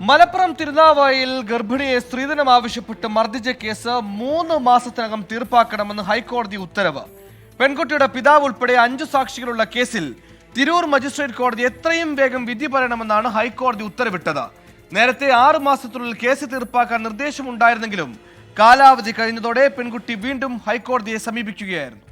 മലപ്പുറം തിരുനാവായിൽ ഗർഭിണിയെ സ്ത്രീധനം ആവശ്യപ്പെട്ട് മർദ്ദിച്ച കേസ് മൂന്ന് മാസത്തിനകം തീർപ്പാക്കണമെന്ന് ഹൈക്കോടതി ഉത്തരവ്. പെൺകുട്ടിയുടെ പിതാവ് ഉൾപ്പെടെ അഞ്ചു സാക്ഷികളുള്ള കേസിൽ തിരൂർ മജിസ്ട്രേറ്റ് കോടതി എത്രയും വേഗം വിധി പറയണമെന്നാണ് ഹൈക്കോടതി ഉത്തരവിട്ടത്. നേരത്തെ ആറു മാസത്തിനുള്ളിൽ കേസ് തീർപ്പാക്കാൻ നിർദ്ദേശമുണ്ടായിരുന്നെങ്കിലും കാലാവധി കഴിഞ്ഞതോടെ പെൺകുട്ടി വീണ്ടും ഹൈക്കോടതിയെ സമീപിക്കുകയായിരുന്നു.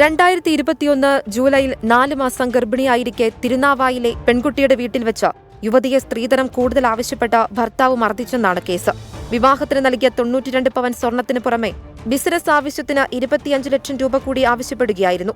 രണ്ടായിരത്തി ഇരുപത്തിയൊന്ന് ജൂലൈയിൽ നാല് മാസം ഗർഭിണിയായിരിക്കെ തിരുനാവായിലെ പെൺകുട്ടിയുടെ വീട്ടിൽ വെച്ച് യുവതിയെ സ്ത്രീധനം കൂടുതൽ ആവശ്യപ്പെട്ട ഭർത്താവ് മർദ്ദിച്ചെന്നാണ് കേസ്. വിവാഹത്തിന് നൽകിയ തൊണ്ണൂറ്റിരണ്ട് പവൻ സ്വർണത്തിന് പുറമെ ബിസിനസ് ആവശ്യത്തിന് ഇരുപത്തിയഞ്ച് ലക്ഷം രൂപ കൂടി ആവശ്യപ്പെടുകയായിരുന്നു.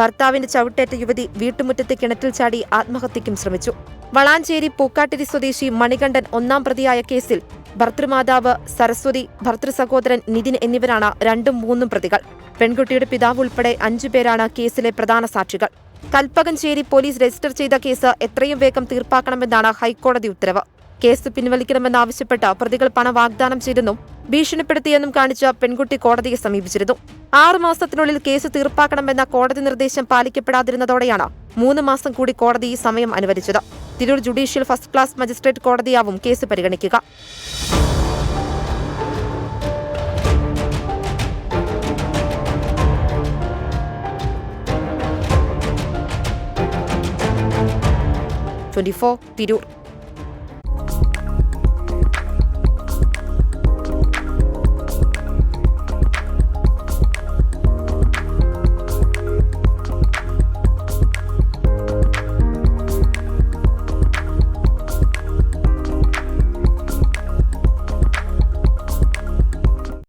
ഭർത്താവിന്റെ ചവിട്ടേറ്റ യുവതി വീട്ടുമുറ്റത്തെ കിണറ്റിൽ ചാടി ആത്മഹത്യയ്ക്കും ശ്രമിച്ചു. വളാഞ്ചേരി പൂക്കാട്ടിരി സ്വദേശി മണികണ്ഠൻ ഒന്നാം പ്രതിയായ കേസിൽ ഭർത്തൃമാതാവ് സരസ്വതി ഭർത്തൃ സഹോദരൻ നിതിൻ എന്നിവരാണ് രണ്ടും മൂന്നും പ്രതികൾ. പെൺകുട്ടിയുടെ പിതാവ് ഉൾപ്പെടെ അഞ്ചുപേരാണ് കേസിലെ പ്രധാന സാക്ഷികൾ. കൽപ്പകഞ്ചേരി പോലീസ് രജിസ്റ്റർ ചെയ്ത കേസ് എത്രയും വേഗം തീർപ്പാക്കണമെന്നാണ് ഹൈക്കോടതി ഉത്തരവ്. കേസ് പിൻവലിക്കണമെന്നാവശ്യപ്പെട്ട് പ്രതികൾ പണം വാഗ്ദാനം ചെയ്തെന്നും ഭീഷണിപ്പെടുത്തിയെന്നും കാണിച്ച് പെൺകുട്ടി കോടതിയെ സമീപിച്ചിരുന്നു. ആറു മാസത്തിനുള്ളിൽ കേസ് തീർപ്പാക്കണമെന്ന കോടതി നിർദ്ദേശം പാലിക്കപ്പെടാതിരുന്നതോടെയാണ് മൂന്ന് മാസം കൂടി കോടതി ഈ സമയം അനുവദിച്ചത്. Tirur judicial first class magistrate കോടതിയാവും case പരിഗണിക്കുക. Twenty four Tirur.